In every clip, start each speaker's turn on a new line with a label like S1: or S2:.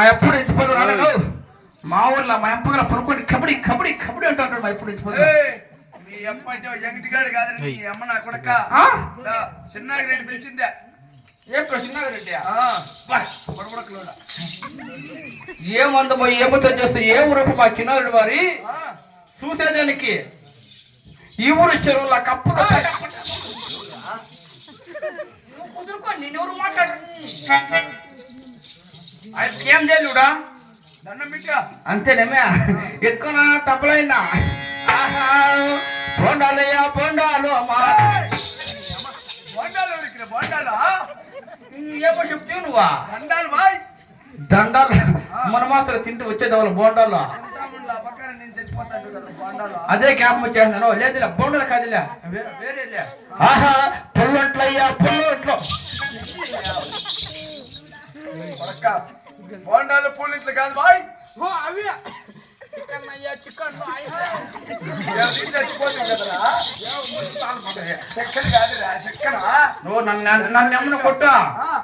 S1: మా ఎప్పుడు ఇంటిపోదు రాడు మా ఊర్లో మా ఎంపగల పడుకొని కబడ్డీ కబడ్డీ కబడ్డీ అంటాడు మా ఎప్పుడు ఇంటిపోదు
S2: మీ అప్ప అంటే ఎంగిటిగాడు కాదు నీ అమ్మ నా కొడక.
S1: ఆ?
S2: చిన్నాగిరెడ్డి పిలిచిందే.
S1: ఏం ప్రశ్న రెడ్డి
S2: ఆ, బా, బుడబుడకలోడా.
S1: ఏమందమో ఏమతో చేస్తే ఏ ఊరు మా చిన్నారెడ్డి వారి?
S2: ఆ,
S1: చూసేదానికి ఈ ఊరు చెరువుల కప్పు కుదురుకో నేనెవరు మాట్లాడు ఏం చేయలుడా అంతేనేమే ఎక్కువ తప్పలైనా బొండాలయ్యా బొండాలు అమ్మా.
S2: బొండాలు బొండాలు?
S1: ఏమో చెప్తే నువ్వా?
S2: దండాలు బాయ్
S1: దండాలు? మన మాత్రం తింటూ వచ్చేది వాళ్ళు బోండాలు. అదే క్యాంప్ వచ్చేసినాను లేదులే బొండలు కాదులే. వేరే ఆహా పుల్లొట్లయ్యా పుల్లొట్లు.
S2: బొండాలు పూలిట్లు కాదు బాయ్.
S1: ఓ అవి చికెన్ అయ్యా చికెన్ నువ్వు నన్ను నన్ను ఎమ్మను కొట్టు.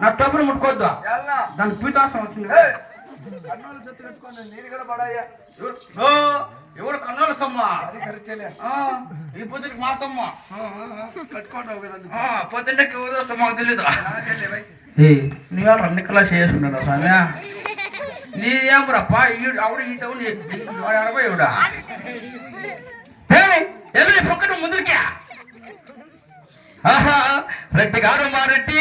S1: నా టబ్బును ముట్టుకోద్దు?
S2: ఎలా
S1: దానికి పీతాసం వచ్చింది.
S2: కన్నులు చెత్త కట్టుకొని నీరు కూడా పడాయా
S1: ఎవరు? ఓ, ఎవరు కన్నాల సమ్మ?
S2: అది కరెక్టేలే.
S1: ఆ, ఈ పొద్దుకి మా సమ్మ.
S2: కట్టుకుంటావు కదా
S1: పొద్దున్నకి ఎవరో సమ్మ
S2: బై.
S1: నీ వాళ్ళు అన్ని క్లాస్ చేసుకున్నాడు స్వామి నీదేం ఈడు ఆవిడ ఈ తవ్వు అడగ ఇవిడా ఎవరి పక్కన ముందుకే ఆహా రెడ్డి గారు మా రెడ్డి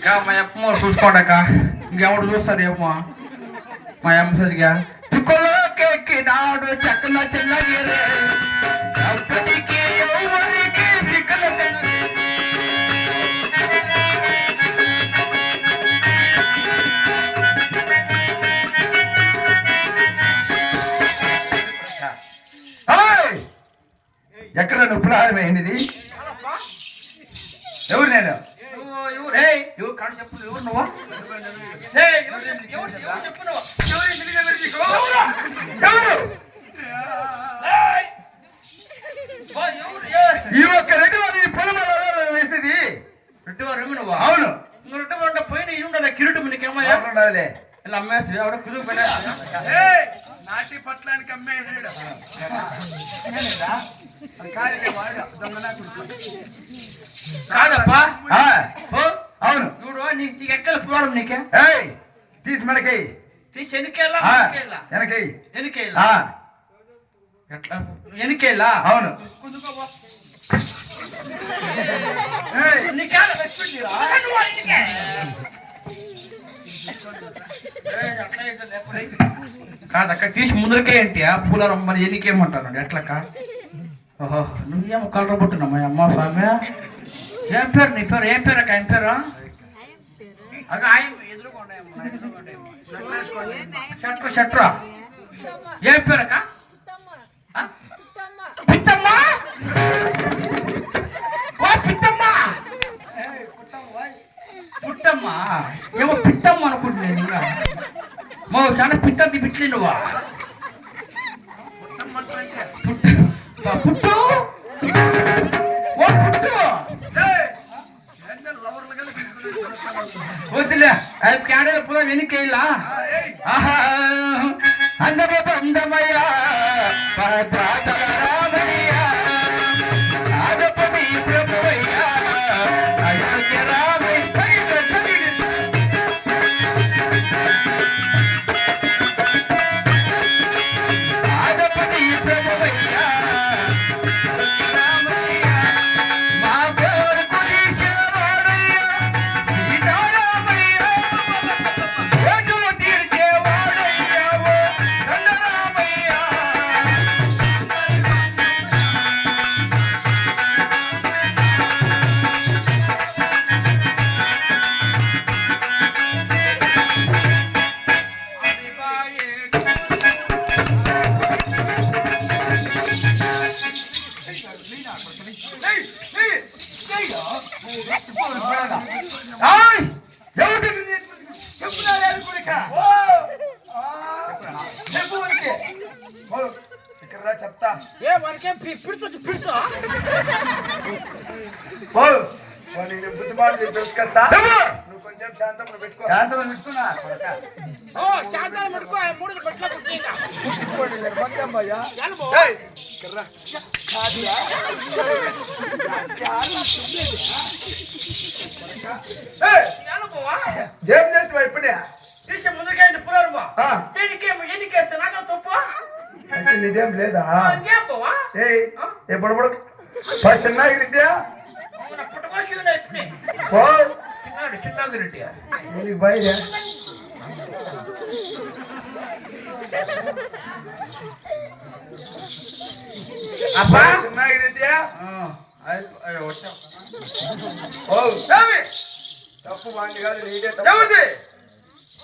S1: ఇంకా మా అమ్మ చూసుకోండక ఇంకెవడు చూస్తారు ఏమో మా అమ్మ సరిగా చుక్కలోకి నాడు చక్కల చిన్నగిరే అప్పటికి ఎవరికి సిక్కల
S2: ఎక్కడ నువ్వు ప్రారంభమైనది ఎవరు నేను?
S1: ఎవరు? ఏయ్, ఎవరు కాడు చెప్పు ఎవరు నువ్వు? ఏయ్, ఎవరు చెప్పు, ఎవరు ఎవరు చెప్పు? ఎవరు ఏయ్! ఓ, ఎవరు? ఏ-
S2: ఈ ఒక్క రెడ్డి వారి పొలమలో వేసేది?
S1: రెడ్డి వారు ఏమి నువ్వు?
S2: అవును.
S1: నువ్వు రెడ్డి వారు పైన ఇవి ఉండదా కిరీటం నీకేమో
S2: ఉండాలి
S1: ఇలా అమ్మేసి ఎవడో కుదురు పైన
S2: నాటి పట్లానికి వాడు దొంగనాకుడు.
S1: కాదప్పా?
S2: ఆ,
S1: ఓ
S2: అవును.
S1: చూడు నీకు నీకు ఎక్కడ పోవడం నీకే?
S2: ఏయ్ తీసి మనకి
S1: తీసి
S2: వెనకై
S1: ఎట్లా? ఎనికేలా
S2: అవును.
S1: పెట్టుకుంటురా. కాదక్క తీసి ముందరకే ఏంటి? ఆ పూలారం మరి ఎనికేమంటాను ఎట్లక్క? ఓహో నువ్వేం కలరబుట్టున్నావు మా అమ్మ స్వామి. ఏం పేరు నీ పేరు? ఏం పేరు అక్క? ఏం పేరు? అక్క ఆయన ఎదురుకోండి ఏం పేరు అక్క? పిత్తమ్మ? ఓ పిత్తమ్మ! పుట్టమ్మ? ఏమో పిట్టమ్మ అనుకుంటున్నాను ఇంకా. మా చాలా పిట్టద్ది పిట్లి నువ్వా వద్దులే క్యాడల
S2: పుల అందమయ్యా. చెప్తా.
S3: ఏ వానికేం పిడుచు పిడుచు
S2: బుద్ధి బాగుంది తెలుసు కదా నువ్వు కొంచెం శాంతం పెట్టుకో.
S1: శాంతం
S2: ఏం చేసి ఇప్పుడే ముందుకే
S3: పురారు ఎన్నికే ఎన్నికేస్తా తప్పు?
S2: నిదేం లేదా ఏ ఏ బుడబుడ
S3: చిన్నాగిరిద్యా
S2: చిన్నాగిరిద్యా బయట
S1: అబ్బా
S2: చిన్నాగిరిద్యా
S1: వచ్చా
S2: ఓ తప్పు వాండి కాదు నీదే తప్పు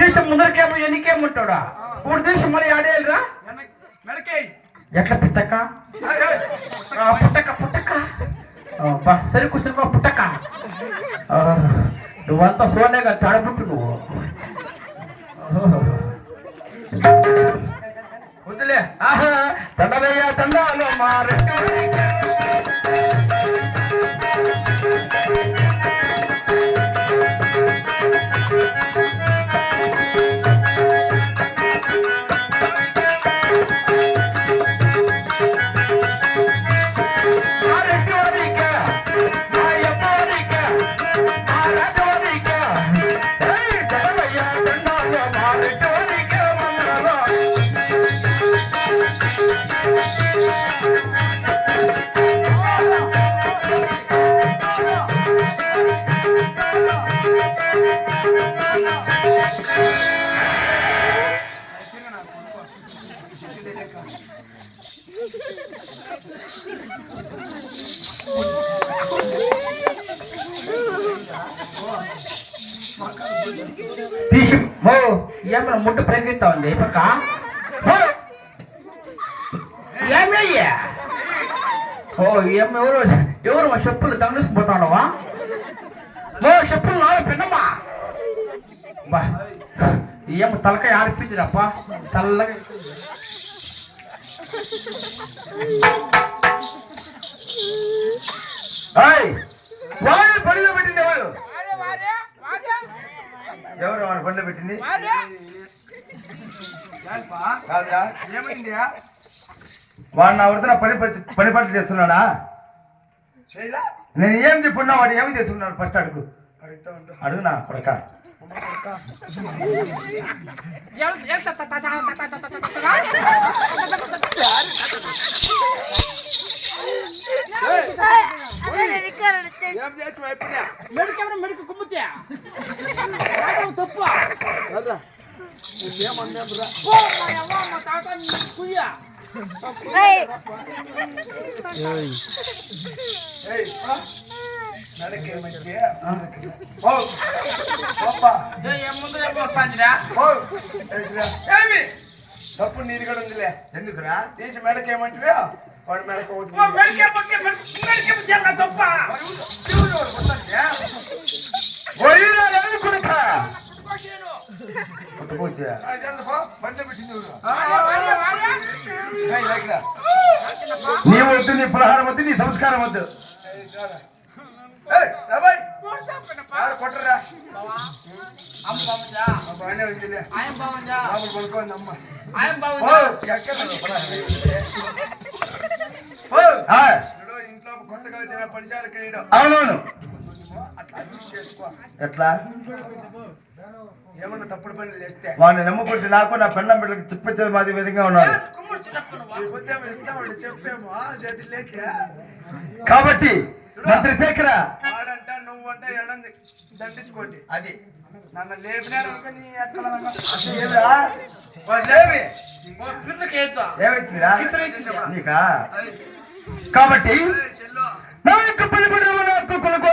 S1: దేశం ముందరికేమో ఎన్నికేముంటాడా? ఇప్పుడు దేశం మళ్ళీ ఆడేయాలిరా? ఎట్లా పిట్టక? పుట్టక పుట్టక. సరే కూర్చుని పుట్టక. నువ్వంతా సోలేగా తడబుట్టు నువ్వు. వదిలే ఆహా తండలయ్యా తండాలో మారే తీసి ఓ ఏమ ముట్టు ప్రకృతి ఉంది ఇప్పక ఏమయ్యా? ఓ ఏమ ఎవరు ఎవరు చెప్పులు తండ్రి పోతాడవా ఓ చెప్పులు నాలుగు పిన్నమ్మా ఏం తలకాయ ఆడిపిందిరప్ప చల్లగా
S4: వాళ్ళు పండుగ పెట్టింది ఎవరు ఎవరు వాళ్ళు పండుగ పెట్టింది వాడు నా వృద్ధన పని పని పట్టు చేస్తున్నాడా నేను ఏం చెప్పున్నా వాడు ఏమి చేస్తున్నాడు ఫస్ట్ అడుగు అడుగునా కొడక
S3: ya hei, hei, తప్పు
S2: నీది కూడా ఉందిలే. ఎందుకురా? తీసి వాడి మెడకు ఒకటి
S3: ఓ మెడికే తప్ప?
S2: వాడు
S4: కొడుక. నీ వద్దు నీ పలహారం వద్దు నీ సంస్కారం వద్దు.
S2: ఏయ్, రారా. ఏయ్, రాబాయ్.
S3: కొడతాపనప్ప
S2: ఆడ కొట్టరా
S1: అమ్మ బాగుందా?
S2: ఆ బాగానే ఉందిలే
S1: ఆయన బాగుందా?
S2: లోపల పడుకోండి అమ్మ
S1: ఆయన
S2: ఓ,
S1: బాగుందా?
S2: ఎక్కడ ఓ,
S4: ఆ,
S2: చూడు, ఇంట్లో కొత్తగా వచ్చిన పనిశాలకి వేయడం
S4: అవునవును
S2: అట్లా అడ్జస్ట్ చేసుకో
S4: ఎట్లా
S2: ఏమన్నా తప్పుడు పనులు చేస్తే
S4: వాడిని నమ్ముకుంటే నాకు నా పెండం బిడ్డలకు చిప్పచ్చేది మాది విధంగా ఉన్నాడు
S1: కుమ్ముడు చిన్నప్ప నువ్వా?
S2: ఈ ఉద్యమం ఇస్తామండి చెప్పేమో చేతులు లేక
S4: కాబట్టి మంత్రి శేఖర.
S2: వాడంట నువ్వంట ఎడంది. దండించుకోండి. అది. నన్ను లేపినారు నీ
S4: లేవి. నీకా? కాబట్టి నా యొక్క పనిపడిన నాకు కొనుక్కో